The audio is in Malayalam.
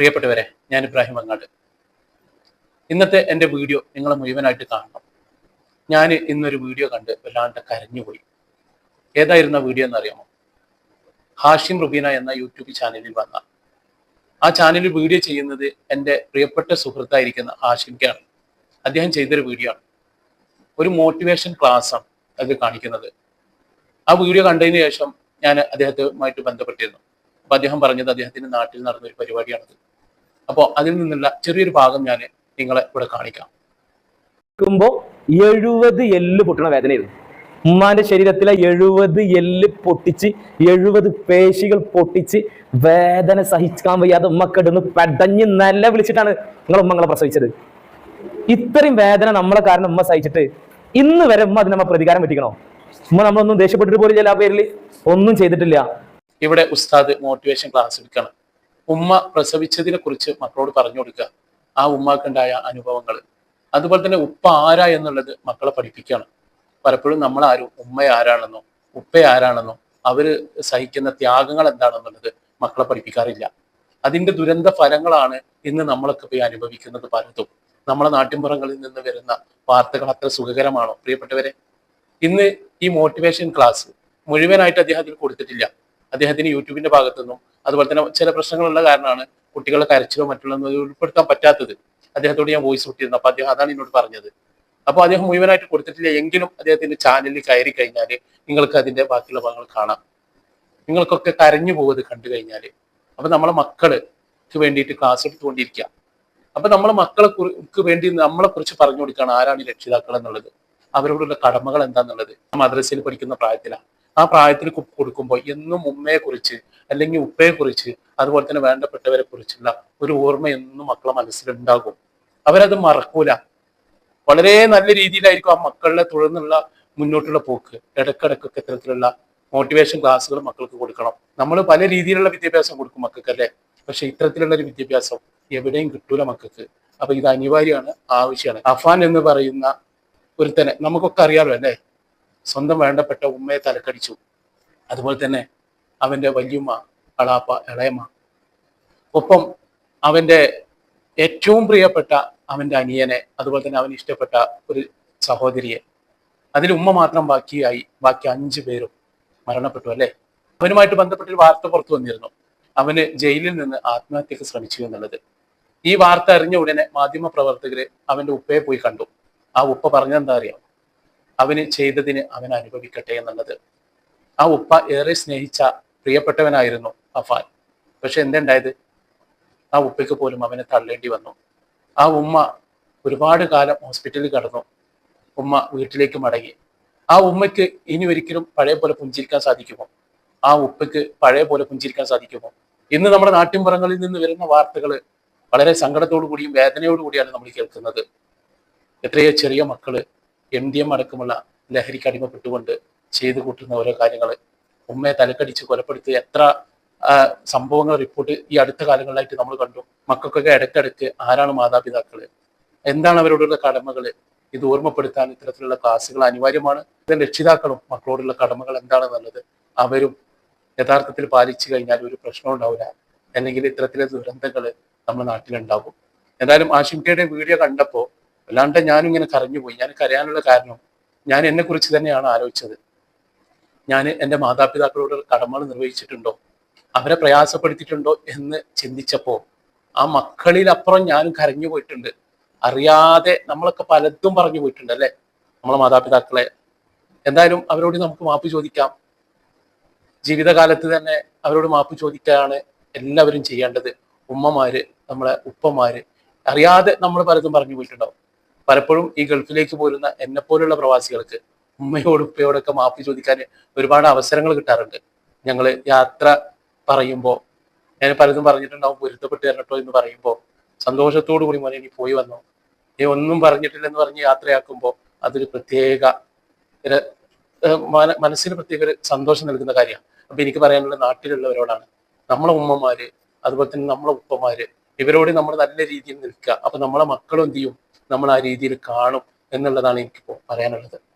പ്രിയപ്പെട്ടവരെ ഞാൻ ഇബ്രാഹിം അങ്ങാട്. ഇന്നത്തെ എന്റെ വീഡിയോ നിങ്ങൾ മുഴുവനായിട്ട് കാണണം. ഞാൻ ഇന്നൊരു വീഡിയോ കണ്ട് വല്ലാണ്ട് കരഞ്ഞുപോയി. ഏതായിരുന്ന വീഡിയോ എന്നറിയാമോ? ഹാഷിം റുബീന എന്ന യൂട്യൂബ് ചാനലിൽ വന്ന. ആ ചാനലിൽ വീഡിയോ ചെയ്യുന്നത് എന്റെ പ്രിയപ്പെട്ട സുഹൃത്തായിരിക്കുന്ന ഹാഷിംക്കാണ്. അദ്ദേഹം ചെയ്തൊരു വീഡിയോ ആണ്. ഒരു മോട്ടിവേഷൻ ക്ലാസ്സാണ് അത് കാണിക്കുന്നത്. ആ വീഡിയോ കണ്ടതിന് ശേഷം ഞാൻ അദ്ദേഹത്തുമായിട്ട് ബന്ധപ്പെട്ടിരുന്നു. അപ്പൊ അദ്ദേഹം പറഞ്ഞത് അദ്ദേഹത്തിന്റെ നാട്ടിൽ നടന്ന ഒരു പരിപാടിയാണത്. അപ്പോൾ അതിൽ നിന്നുള്ള ചെറിയൊരു ഭാഗം ഞാൻ നിങ്ങളെ ഇവിടെ കാണിക്കാം. കുമ്പോ എഴുപത് എല്ല് പൊട്ടണ വേദനയായിരുന്നു. ഉമ്മാന്റെ ശരീരത്തിലെ എഴുപത് എല്ല് പൊട്ടിച്ച് എഴുപത് പേശികൾ പൊട്ടിച്ച് വേദന സഹിക്കാൻ വയ്യാതെ ഉമ്മക്കെടുന്ന് കിടന്ന് പെടഞ്ഞ് നല്ല വിളിച്ചിട്ടാണ് നിങ്ങൾ ഉമ്മങ്ങളെ പ്രസവിച്ചത്. ഇത്രയും വേദന നമ്മളെ കാരണം ഉമ്മ സഹിച്ചിട്ട് ഇന്ന് വരെ ഉമ്മ അതിന് നമ്മ പ്രതികാരം വെട്ടിക്കണോ ഉമ്മ നമ്മളൊന്നും ദേഷ്യപ്പെട്ടിട്ട് പോലും ചില പേരിൽ ഒന്നും ചെയ്തിട്ടില്ല. ഇവിടെ ഉസ്താദ് മോട്ടിവേഷൻ ക്ലാസ് എടുക്കണം. ഉമ്മ പ്രസവിച്ചതിനെ കുറിച്ച് മക്കളോട് പറഞ്ഞു കൊടുക്കുക. ആ ഉമ്മാക്കുണ്ടായ അനുഭവങ്ങൾ. അതുപോലെ തന്നെ ഉപ്പ ആരാ എന്നുള്ളത് മക്കളെ പഠിപ്പിക്കണം. പലപ്പോഴും നമ്മൾ ആരും ഉമ്മ ആരാണെന്നോ ഉപ്പ ആരാണെന്നോ അവർ സഹിക്കുന്ന ത്യാഗങ്ങൾ എന്താണെന്നുള്ളത് മക്കളെ പഠിപ്പിക്കാറില്ല. അതിന്റെ ദുരന്ത ഫലങ്ങളാണ് ഇന്ന് നമ്മളൊക്കെ പോയി അനുഭവിക്കുന്നത് പലതും. നമ്മളെ നാട്ടിൻപുറങ്ങളിൽ നിന്ന് വരുന്ന വാർത്തകൾ അത്ര സുഖകരമാണോ? പ്രിയപ്പെട്ടവരെ ഇന്ന് ഈ മോട്ടിവേഷൻ ക്ലാസ് മുഴുവനായിട്ട് അദ്ദേഹത്തിന് കൊടുത്തിട്ടില്ല. അദ്ദേഹത്തിന് യൂട്യൂബിന്റെ ഭാഗത്തുനിന്നും അതുപോലെ തന്നെ ചില പ്രശ്നങ്ങളുള്ള കാരണമാണ് കുട്ടികളെ കരച്ചിലോ മറ്റുള്ളതൊന്നും ഉൾപ്പെടുത്താൻ പറ്റാത്തത്. അദ്ദേഹത്തോട് ഞാൻ വോയിസ് വിട്ടിരുന്നു അപ്പൊ അദ്ദേഹം അതാണ് എന്നോട് പറഞ്ഞത്. അപ്പോൾ അദ്ദേഹം മുഴുവനായിട്ട് കൊടുത്തിട്ടില്ല. എങ്കിലും അദ്ദേഹത്തിന്റെ ചാനലിൽ കയറി കഴിഞ്ഞാൽ നിങ്ങൾക്ക് അതിന്റെ ബാക്കിയുള്ള ഭാഗങ്ങൾ കാണാം. നിങ്ങൾക്കൊക്കെ കരഞ്ഞു പോകുന്നത് കണ്ടു കഴിഞ്ഞാൽ അപ്പൊ നമ്മളെ മക്കൾക്ക് വേണ്ടിയിട്ട് ക്ലാസ് എടുത്തുകൊണ്ടിരിക്കുക അപ്പൊ നമ്മളെ മക്കളെ കുറിക്ക് വേണ്ടി നമ്മളെ കുറിച്ച് പറഞ്ഞു കൊടുക്കുകയാണ് ആരാണ് രക്ഷിതാക്കൾ എന്നുള്ളത്. അവരോടുള്ള കടമകൾ എന്താന്നുള്ളത്. മദ്രസയിൽ പഠിക്കുന്ന പ്രായത്തിലാണ് ആ പ്രായത്തിൽ കൊടുക്കുമ്പോൾ എന്നും ഉമ്മയെ കുറിച്ച് അല്ലെങ്കിൽ ഉപ്പയെ കുറിച്ച് അതുപോലെ തന്നെ വേണ്ടപ്പെട്ടവരെ കുറിച്ചുള്ള ഒരു ഓർമ്മ എന്നും മക്കളെ മനസ്സിലുണ്ടാകും. അവരത് മറക്കൂല. വളരെ നല്ല രീതിയിലായിരിക്കും ആ മക്കളുടെ തുടർന്നുള്ള മുന്നോട്ടുള്ള പോക്ക്. ഇടക്കിടക്കൊക്കെ ഇത്തരത്തിലുള്ള മോട്ടിവേഷൻ ക്ലാസ്സുകൾ മക്കൾക്ക് കൊടുക്കണം. നമ്മൾ പല രീതിയിലുള്ള വിദ്യാഭ്യാസം കൊടുക്കും മക്കൾക്ക് അല്ലേ പക്ഷെ ഇത്തരത്തിലുള്ള ഒരു വിദ്യാഭ്യാസം എവിടെയും കിട്ടൂല മക്കൾക്ക്. അപ്പൊ ഇത് അനിവാര്യമാണ് ആവശ്യമാണ്. അഫാൻ എന്ന് പറയുന്ന ഒരു ഒരുത്തനെ നമുക്കൊക്കെ അറിയാലോ അല്ലേ? സ്വന്തം വേണ്ടപ്പെട്ട ഉമ്മയെ തലക്കടിച്ചു. അതുപോലെ തന്നെ അവന്റെ വല്യമ്മ കളാപ്പ ഇളയമ്മ. ഒപ്പം അവന്റെ ഏറ്റവും പ്രിയപ്പെട്ട അവന്റെ അനിയനെ അതുപോലെ തന്നെ അവന് ഇഷ്ടപ്പെട്ട ഒരു സഹോദരിയെ. അതിൽ ഉമ്മ മാത്രം ബാക്കിയായി ബാക്കി അഞ്ചു പേരും മരണപ്പെട്ടു അല്ലേ? അവനുമായിട്ട് ബന്ധപ്പെട്ട ഒരു വാർത്ത പുറത്തു വന്നിരുന്നു. അവന് ജയിലിൽ നിന്ന് ആത്മഹത്യക്ക് ശ്രമിച്ചു എന്നുള്ളത്. ഈ വാർത്ത അറിഞ്ഞ ഉടനെ മാധ്യമ പ്രവർത്തകര് അവന്റെ ഉപ്പയെ പോയി കണ്ടു. ആ ഉപ്പ പറഞ്ഞെന്താ അറിയാം അവന് ചെയ്തതിന് അവൻ അനുഭവിക്കട്ടെ എന്നുള്ളത്. ആ ഉപ്പ ഏറെ സ്നേഹിച്ച പ്രിയപ്പെട്ടവനായിരുന്നു അഫാൻ. പക്ഷെ എന്തുണ്ടായത്? ആ ഉപ്പയ്ക്ക് പോലും അവനെ തള്ളേണ്ടി വന്നു. ആ ഉമ്മ ഒരുപാട് കാലം ഹോസ്പിറ്റലിൽ കടന്നു. ഉമ്മ വീട്ടിലേക്ക് മടങ്ങി. ആ ഉമ്മയ്ക്ക് ഇനി ഒരിക്കലും പഴയ പോലെ പുഞ്ചിരിക്കാൻ സാധിക്കുമോ? ആ ഉപ്പയ്ക്ക് പഴയ പോലെ പുഞ്ചിരിക്കാൻ സാധിക്കുമോ? ഇന്ന് നമ്മുടെ നാട്ടിൻപുറങ്ങളിൽ നിന്ന് വരുന്ന വാർത്തകൾ വളരെ സങ്കടത്തോടു കൂടിയും വേദനയോടു കൂടിയാണ് നമ്മൾ കേൾക്കുന്നത്. എത്രയോ ചെറിയ മക്കൾ എം ഡി എം അടക്കമുള്ള ലഹരിക്ക് അടിമപ്പെട്ടുകൊണ്ട് ചെയ്തു കൂട്ടുന്ന ഓരോ കാര്യങ്ങൾ ഉമ്മയെ തലക്കടിച്ച് കൊലപ്പെടുത്തി എത്ര സംഭവങ്ങൾ റിപ്പോർട്ട് ഈ അടുത്ത കാലങ്ങളിലായിട്ട് നമ്മൾ കണ്ടു. മക്കൾക്കൊക്കെ ഇടയ്ക്കിടയ്ക്ക് ആരാണ് മാതാപിതാക്കൾ എന്താണ് അവരോടുള്ള കടമകൾ ഇത് ഓർമ്മപ്പെടുത്താൻ ഇത്തരത്തിലുള്ള ക്ലാസ്സുകൾ അനിവാര്യമാണ്. രക്ഷിതാക്കളും മക്കളോടുള്ള കടമകൾ എന്താണെന്നുള്ളത് അവരും യഥാർത്ഥത്തിൽ പാലിച്ചു കഴിഞ്ഞാൽ ഒരു പ്രശ്നം ഉണ്ടാവില്ല. അല്ലെങ്കിൽ ഇത്തരത്തിലെ ദുരന്തങ്ങൾ നമ്മുടെ നാട്ടിലുണ്ടാകും. എന്തായാലും ആശിംകയുടെ വീഡിയോ കണ്ടപ്പോൾ അല്ലാണ്ട് ഞാനും ഇങ്ങനെ കരഞ്ഞുപോയി. ഞാൻ കരയാനുള്ള കാരണം ഞാൻ എന്നെ കുറിച്ച് തന്നെയാണ് ആലോചിച്ചത്. ഞാൻ എന്റെ മാതാപിതാക്കളോട് കടമകൾ നിർവഹിച്ചിട്ടുണ്ടോ? അവരെ പ്രയാസപ്പെടുത്തിയിട്ടുണ്ടോ എന്ന് ചിന്തിച്ചപ്പോൾ ആ മക്കളിലപ്പുറം ഞാനും കരഞ്ഞു പോയിട്ടുണ്ട് അറിയാതെ നമ്മളൊക്കെ പലതും പറഞ്ഞു പോയിട്ടുണ്ട് അല്ലേ? നമ്മളെ മാതാപിതാക്കളെ. എന്തായാലും അവരോട് നമുക്ക് മാപ്പ് ചോദിക്കാം. ജീവിതകാലത്ത് തന്നെ അവരോട് മാപ്പ് ചോദിക്കുകയാണ് എല്ലാവരും ചെയ്യേണ്ടത്. ഉമ്മമാര് നമ്മളെ ഉപ്പമാര്. അറിയാതെ നമ്മൾ പലതും പറഞ്ഞു പോയിട്ടുണ്ടാവും. പലപ്പോഴും ഈ ഗൾഫിലേക്ക് പോരുന്ന എന്നെ പോലുള്ള പ്രവാസികൾക്ക് ഉമ്മയോട് ഉപ്പയോടൊക്കെ മാപ്പ് ചോദിക്കാൻ ഒരുപാട് അവസരങ്ങൾ കിട്ടാറുണ്ട്. ഞങ്ങൾ യാത്ര പറയുമ്പോൾ ഞാൻ പലതും പറഞ്ഞിട്ടുണ്ടാവും പൊരുത്തപ്പെട്ട് തരണട്ടോ എന്ന് പറയുമ്പോൾ സന്തോഷത്തോടു കൂടി മോനെ ഇനി പോയി വന്നോ. നീ ഒന്നും പറഞ്ഞിട്ടില്ലെന്ന് പറഞ്ഞ് യാത്രയാക്കുമ്പോൾ അതൊരു പ്രത്യേക മനസ്സിന് പ്രത്യേക ഒരു സന്തോഷം നൽകുന്ന കാര്യമാണ്. അപ്പൊ എനിക്ക് പറയാനുള്ള നാട്ടിലുള്ളവരോടാണ്. നമ്മളെ ഉമ്മമാര് അതുപോലെ തന്നെ നമ്മളെ ഉപ്പമാര് ഇവരോട് നമ്മൾ നല്ല രീതിയിൽ നിൽക്കുക. അപ്പൊ നമ്മളെ മക്കളും എന്ത് ചെയ്യും? നമ്മൾ ആ രീതിയിൽ കാണും എന്നുള്ളതാണ് എനിക്കിപ്പോൾ പറയാനുള്ളത്.